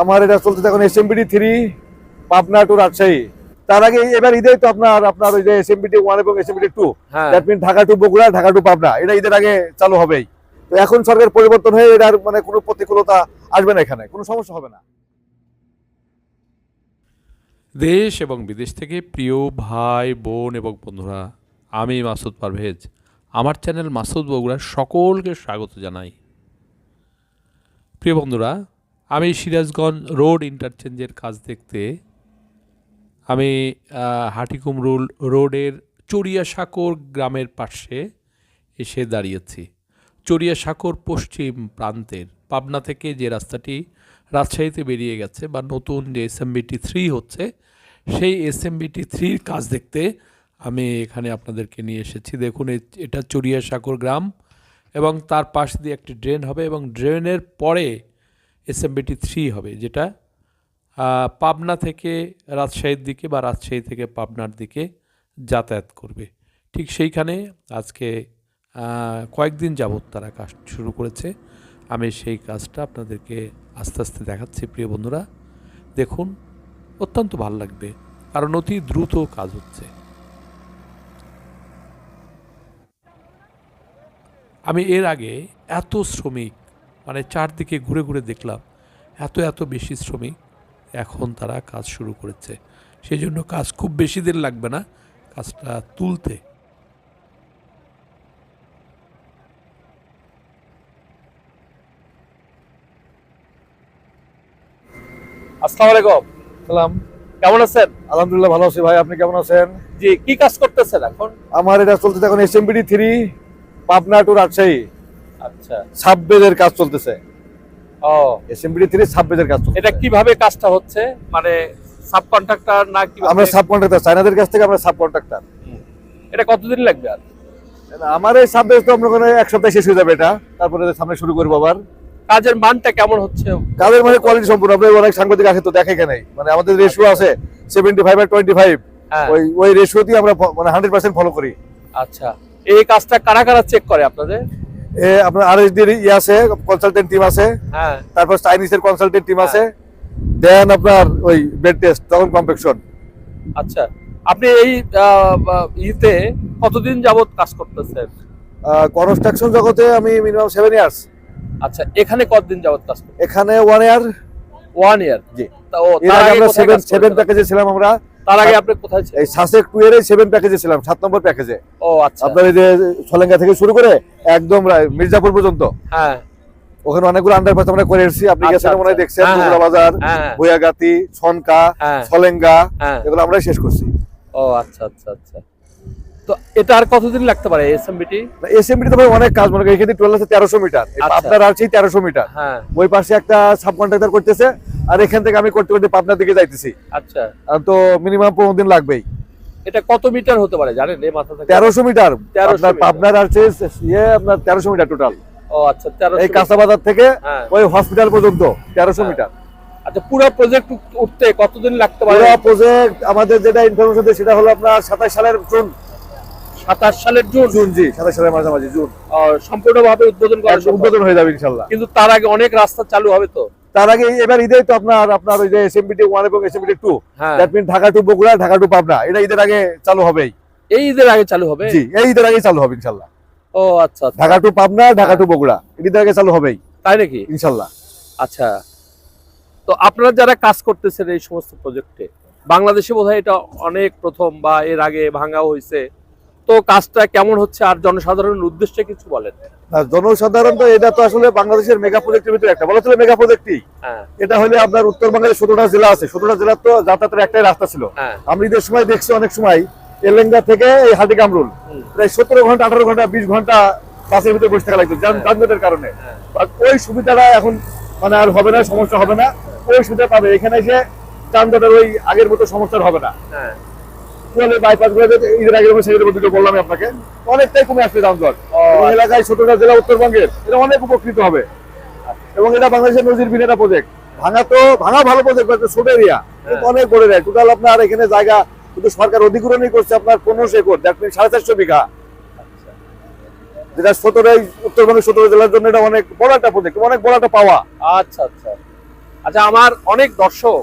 আমার এটা চলতেছে এখন SMBD three Pabna to Rajshahi. তার আগে এবার ঈদে তো আপনার আপনার ওই যে এসএমবিডি ওয়ান এবং এসএমবিডি টু হ্যাঁ। That mean Dhaka to Bogura Dhaka to Pabna. এটা ঈদের আগে চালু হবেই। তো এখন সরকার পরিবর্তন হয়ে এটার মানে কোনো প্রতিকূলতা আসবে না এখানে। কোনো সমস্যা হবে না। দেশ এবং বিদেশ থেকে প্রিয় ভাই বোন এবং বন্ধুরা আমি মাসুদ পারভেজ। আমার চ্যানেল মাসুদ বগুড়ার সকলকে স্বাগত জানাই। প্রিয় বন্ধুরা আমি সিরাজগঞ্জ রোড ইন্টারচেঞ্জের কাজ দেখতে, আমি হাটিকুমরুল রোডের চড়িয়াসাঁকর গ্রামের পাশে এসে দাঁড়িয়েছি। চড়িয়াসাঁকর পশ্চিম প্রান্তের পাবনা থেকে যে রাস্তাটি রাজশাহীতে বেরিয়ে গেছে বা নতুন যে এসএমবিটি থ্রি হচ্ছে, সেই এসএমবিটি থ্রির কাজ দেখতে আমি এখানে আপনাদেরকে নিয়ে এসেছি। দেখুন এটা চড়িয়াসাঁকর গ্রাম এবং তার পাশ দিয়ে একটি ড্রেন হবে এবং ড্রেনের পরে এসএমবিটি থ্রি হবে, যেটা পাবনা থেকে রাজশাহীর দিকে বা রাজশাহী থেকে পাবনার দিকে যাতায়াত করবে। ঠিক সেইখানে আজকে কয়েকদিন যাবৎ তারা কাজ শুরু করেছে। আমি সেই কাজটা আপনাদেরকে আস্তে আস্তে দেখাচ্ছি, প্রিয় বন্ধুরা। দেখুন, অত্যন্ত ভালো লাগবে, কারণ অতি দ্রুত কাজ হচ্ছে। আমি এর আগে এত শ্রমিক মানে চারদিকে ঘুরে ঘুরে দেখলাম এত এত বেশি শ্রমিক এখন তারা কাজ শুরু করেছে। সেই জন্য কাজ খুব বেশি দিন লাগবে না কাজটা তুলতে। আসসালামু আলাইকুম। সালাম। কেমন আছেন? আলহামদুলিল্লাহ ভালো আছি ভাই আপনি কেমন আছেন? জি কি কাজ করতেছেন এখন? আমার এটা চলতেছে এখন SMBD three Pabna to Rajshahi. আচ্ছা। সাববেজের কাজ চলতেছে। ও। এসএমবিডি থ্রি সাববেজের কাজ চলতেছে। এটা কীভাবে কাজটা হচ্ছে? মানে সাব কন্ট্রাক্টর না কি আমরা সাব কন্ট্রাক্টর চাইনাদের কাছ থেকে আমরা সাব কন্ট্রাক্টর এটা কতদিন লাগবে আর? আমার এই সাববেজ তো ওখানে এক সপ্তাহে শেষ হয়ে যাবে এটা। তারপরে সামনে শুরু করব আবার। কাজের মানটা কেমন হচ্ছে? কাদের মানে কোয়ালিটি সম্পূর্ণ। আপনি অনেক সাংবাদিক আসে তো দেখে কেন মানে আমাদের রেশিও আছে সেভেন্টি ফাইভ আর টোয়েন্টি ফাইভ হ্যাঁ। ওই ওই রেশিও দিয়ে আমরা মানে হান্ড্রেড পার্সেন্ট ফলো করি। আচ্ছা। এই কাজটা কারা কারা চেক করে আপনাদের? আপনার আর এস ইয়ে আছে কনসালটেন্ট টিম আছে হ্যাঁ। তারপর চাইনিজের কনসালটেন্ট টিম আছে। দেন আপনার ওই বেড টেস্ট তখন কম্পেকশন আচ্ছা আপনি এই ইতে কতদিন যাবত কাজ করতেছেন? কনস্ট্রাকশন জগতে আমি মিনিমাম সেভেন ইয়ার্স আচ্ছা এখানে কতদিন যাবত কাজ এখানে ওয়ান ইয়ার ওয়ান ইয়ার জি। ও আগে আগে আমরা সেভেন সেভেন? প্যাকেজে ছিলাম আমরা। তার আগে আপনি কোথায় এই সাসেক টু এর সেভেন প্যাকেজে ছিলাম সাত নম্বর প্যাকেজে ও আচ্ছা। আপনার এই যে সলেঙ্গা থেকে শুরু করে একদম মির্জাপুর পর্যন্ত। হ্যাঁ। ওখানে অনেকগুলো আন্ডারপাস আমরা করে এসেছি আপনি আচ্ছা, গেছেন মনে আচ্ছা। দেখছেন হ্যাঁ, বাজার হ্যাঁ ছনকা সলেঙ্গা এগুলো আমরা শেষ করছি। ও আচ্ছা আচ্ছা আচ্ছা। তো এটা আর কতদিন লাগতে পারে এসএমবিটি এসএমবি তো ভাই অনেক কাজ মনে করি এখানে টুয়েলভ আছে তেরোশো মিটার আছে তেরোশো মিটার। ওই পাশে একটা সাব কন্ট্রাক্টর করতেছে আর এখান থেকে আমি করতে করতে পাবনার দিকে যাইতেছি। আচ্ছা। তো মিনিমাম পনেরো দিন লাগবেই। এটা কত মিটার হতে পারে জানেন এই মাথা থেকে? মিটার। 1300 আপনার পাবনার আছে ইয়ে আপনার তেরোশো মিটার টোটাল ও আচ্ছা তেরো এই কাঁচা বাজার থেকে হ্যাঁ। ওই হসপিটাল পর্যন্ত তেরোশো হ্যাঁ। মিটার। আচ্ছা পুরো প্রজেক্ট উঠতে কতদিন লাগতে পারে? পুরো প্রজেক্ট আমাদের যেটা ইনফরমেশন সেটা হলো আপনার সাতাশ সালের জুন। সাতাশ সালের জুন? জুন জি সালের মাঝামাঝি জুন। সম্পূর্ণভাবে উদ্বোধন করা উদ্বোধন হয়ে যাবে ইনশাল্লাহ। কিন্তু তার আগে অনেক রাস্তা চালু হবে তো? তার আগে এবার তো আপনার আপনার ওই যে এসএমবিটি ওয়ান এবং এসএমবিটি টু হ্যাঁ। That mean Dhaka to Bogura Dhaka to Pabna. এটা ঈদের আগে চালু হবেই। এই ঈদের আগে চালু হবে? জি এই ঈদের আগে চালু হবে ইনশাল্লাহ। ও আচ্ছা আচ্ছা। ঢাকা টু পাবনা ঢাকা হ্যাঁ। টু বগুড়া ঈদের আগে চালু হবেই। তাই নাকি? ইনশাল্লাহ। আচ্ছা। তো আপনারা যারা কাজ করতেছেন এই সমস্ত প্রজেক্টে বাংলাদেশে বোধহয় এটা অনেক প্রথম বা এর আগে ভাঙাও হয়েছে। তো কাজটা কেমন হচ্ছে? আর জনসাধারণের উদ্দেশ্যে কিছু বলেন। জনসাধারণ তো এটা তো আসলে বাংলাদেশের মেগা প্রজেক্টের ভিতরে একটা। বলা ছিল মেগা প্রজেক্টই হ্যাঁ। এটা হলে আপনার উত্তরবঙ্গের সতেরোটা জেলা আছে। সতেরোটা জেলার তো যাতায়াতের একটাই রাস্তা ছিল। হ্যাঁ। আমি ঈদের সময় দেখছি অনেক সময় এলেঙ্গা থেকে এই হাটি কামরুল। প্রায় সতেরো ঘণ্টা আঠারো ঘণ্টা বিশ ঘণ্টা বাসের ভিতরে বসে থাকা লাগতো হ্যাঁ। যানজটের কারণে। ওই সুবিধাটা এখন মানে আর হবে না সমস্যা হবে না। ওই সুবিধা পাবে। এখানে এসে যানজটের ওই আগের মতো সমস্যা হবে না। হ্যাঁ বাইপাসগুলো ঈদের আগের সেগুলো দুটো বললাম আপনাকে। অনেকটাই কমে আসবে যানজট ও, এলাকায় ছোটটা জেলা উত্তরবঙ্গের এটা অনেক উপকৃত হবে। এবং এটা বাংলাদেশের নজির বিনেটা প্রজেক্ট ভাঙা তো ভাঙা ভালো প্রজেক্ট ছোট এরিয়া অনেক বড় এরিয়া টোটাল আপনার এখানে জায়গা কিন্তু সরকার অধিগ্রহণই করছে আপনার পনেরোশো একর দ্যাট মিন সাড়ে চারশো বিঘা। আচ্ছা। যেটা সতেরো উত্তরবঙ্গের সতেরো জেলার জন্য এটা অনেক বড় একটা প্রজেক্ট অনেক বড় একটা পাওয়া আচ্ছা আচ্ছা। আচ্ছা আমার অনেক দর্শক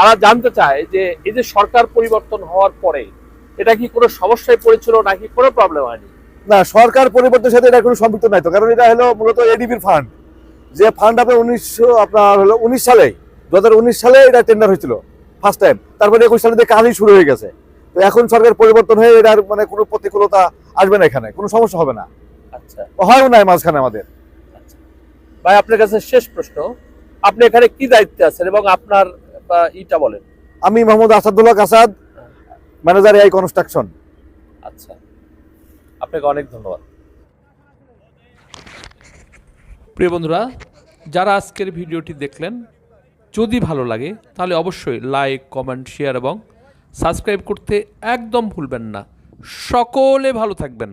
তারা জানতে চায় যে এই যে সরকার পরিবর্তন হওয়ার পরে এটা কি কোনো সমস্যায় পড়েছিল নাকি কোনো প্রবলেম হয়নি? না সরকার পরিবর্তনের সাথে এটা কোনো সম্পৃক্ত নাই তো কারণ এটা হলো মূলত এডিবির ফান্ড যে ফান্ড আপনার উনিশশো আপনার হলো উনিশ সালে দু হাজার উনিশ সালে এটা টেন্ডার হয়েছিল ফার্স্ট টাইম তারপরে একুশ সালে কাজই শুরু হয়ে গেছে। তো এখন সরকার পরিবর্তন হয়ে এটার মানে কোনো প্রতিকূলতা আসবে না এখানে কোনো সমস্যা হবে না। আচ্ছা। হয়ও নাই মাঝখানে আমাদের। আচ্ছা। ভাই আপনার কাছে শেষ প্রশ্ন। আপনি এখানে কি দায়িত্বে আছেন এবং আপনার বা, ইটা বলেন। আমি Mohammad Asadullah Kasad manager AI construction আচ্ছা। আপনাকে অনেক ধন্যবাদ। প্রিয় বন্ধুরা যারা আজকের ভিডিওটি দেখলেন যদি ভালো লাগে তাহলে অবশ্যই লাইক কমেন্ট শেয়ার এবং সাবস্ক্রাইব করতে একদম ভুলবেন না। সকলে ভালো থাকবেন।